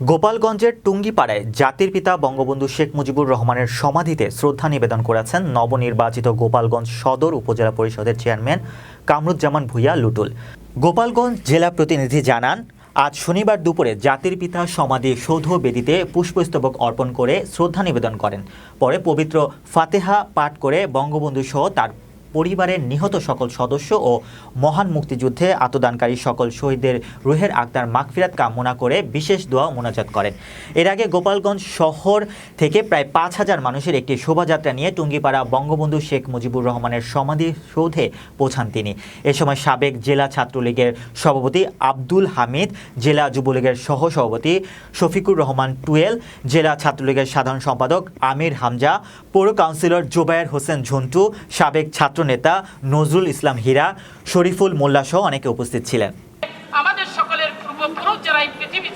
গোপালগঞ্জের টুঙ্গিপাড়ায় জাতির পিতা বঙ্গবন্ধু শেখ মুজিবুর রহমানের সমাধিতে শ্রদ্ধা নিবেদন করেছেন নবনির্বাচিত গোপালগঞ্জ সদর উপজেলা পরিষদের চেয়ারম্যান কামরুজ্জামান ভূঁইয়া লুটুল গোপালগঞ্জ জেলা প্রতিনিধি জানান, আজ শনিবার দুপুরে জাতির পিতা সমাধি সৌধ বেদিতে পুষ্পস্তবক অর্পণ করে শ্রদ্ধা নিবেদন করেন। পরে পবিত্র ফাতেহা পাঠ করে বঙ্গবন্ধু সহ তার পরিবারের নিহত সকল সদস্য ও মহান মুক্তিযুদ্ধে আত্মদানকারী সকল শহীদদের রুহের আক্তার মাগফিরাত কামনা করে বিশেষ দোয়া মোনাজাত করেন। এর আগে গোপালগঞ্জ শহর থেকে প্রায় পাঁচ হাজার মানুষের একটি শোভাযাত্রা নিয়ে টুঙ্গিপাড়া বঙ্গবন্ধু শেখ মুজিবুর রহমানের সমাধি সৌধে পৌঁছান তিনি। এ সময় সাবেক জেলা ছাত্রলীগের সভাপতি আব্দুল হামিদ, জেলা যুবলীগের সহ সভাপতি শফিকুর রহমান টুয়েল, জেলা ছাত্রলীগের সাধারণ সম্পাদক আমির হামজা, পৌর কাউন্সিলর জোবায়ের হোসেন ঝন্টু, সাবেক ছাত্রনেতা নজরুল ইসলাম হীরা, শরীফুল মোল্লাসহ অনেকে উপস্থিত ছিলেন। আমাদের সকলের পূর্বপুরুষ যারা এই পৃথিবী